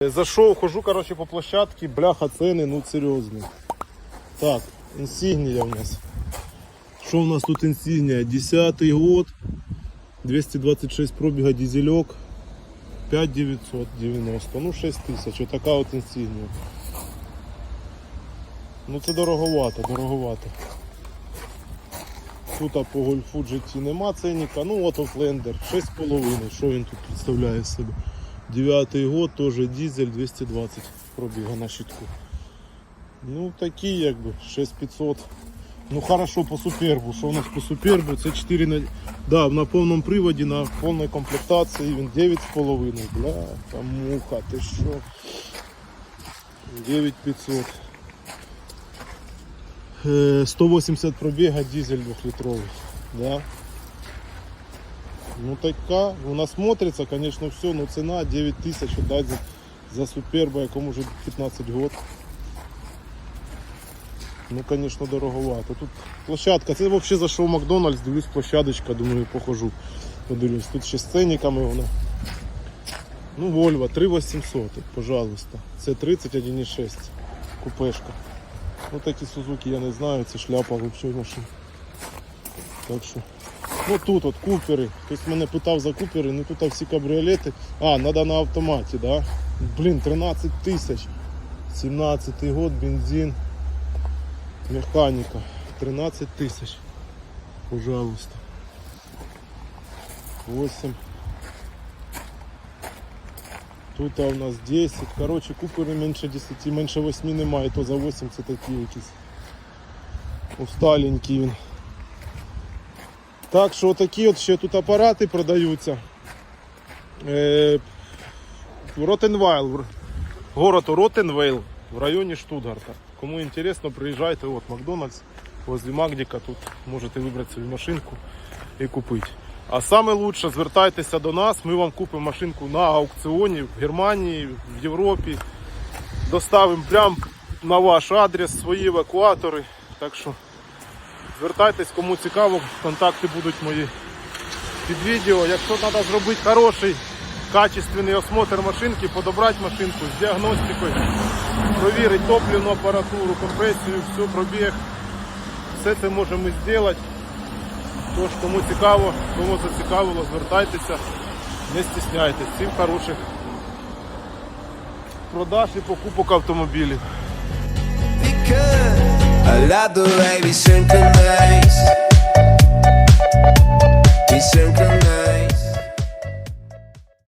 Зайшов, хожу, короче, по площадке, бляха, ціни, ну серйозно. Так, інсігнія у нас. Що у нас тут інсігнія? 10 год, 226 пробіга дизельок, 5990, ну 6 тисяч, отака от інсігнія. Ну це дороговато, дороговато. Тут по гольфу GT нема ценника, ну от Офлендер, 6,5, що він тут представляє себе. Дев'ятий год, тоже дизель 220 пробіга на щитку. Ну такі якби 6500. Ну хорошо по супербу. Що у нас по супербу? Це 4 на. Да, на повному приводі, на повній комплектації він 9,5. Бля, там муха, ти що? 9500. Е, 180 пробіга, дизель 2-літровий. Да? Ну така, вона смотрится, конечно, все, но цена 9 тысяч отдать за, за суперба, якому вже 15 год. Ну, конечно, дороговато. Тут площадка, це взагалі зайшов в Макдональдс, дивлюсь площадочка, думаю, похожу. Подивлюсь, тут ще з ценниками вона. Ну, Volvo 3800, пожалуйста. Це 31,6 купешка. Ну такі Сузуки я не знаю, це шляпа взагалі машин. Так що. Ну тут от купери. Хтось мене питав за купери, ну тут всі кабріолети. А, треба на автоматі, да? Блін, 13 тисяч. 17 год, бензин, механіка. 13 тисяч. Пожалуйста. 8. Тут у нас 10. Короче, купери менше 10, менше 8 немає, то за 8 це такі якісь. Усталенький він. Так що такі от ще тут апарати продаються. Е, Ротенвайл, город Ротенвейл в районі Штутгарта. Кому інтересно, приїжджайте, от Макдональдс возле Магдіка, тут можете вибрати свою машинку і купити. А саме лучше звертайтеся до нас, ми вам купимо машинку на аукціоні в Германії, в Європі. Доставимо прямо на ваш адрес свої евакуатори. Так що Звертайтесь, кому цікаво, контакти будуть мої під відео. Якщо треба зробити хороший, качественний осмотр машинки, подобрати машинку з діагностикою, провірити топливну апаратуру, компресію, все, пробіг. Все це можемо зробити. Тож, кому цікаво, кому зацікавило, звертайтеся, не стісняйтесь. Всім хороших продаж і покупок автомобілів. I love the way. We synchronize.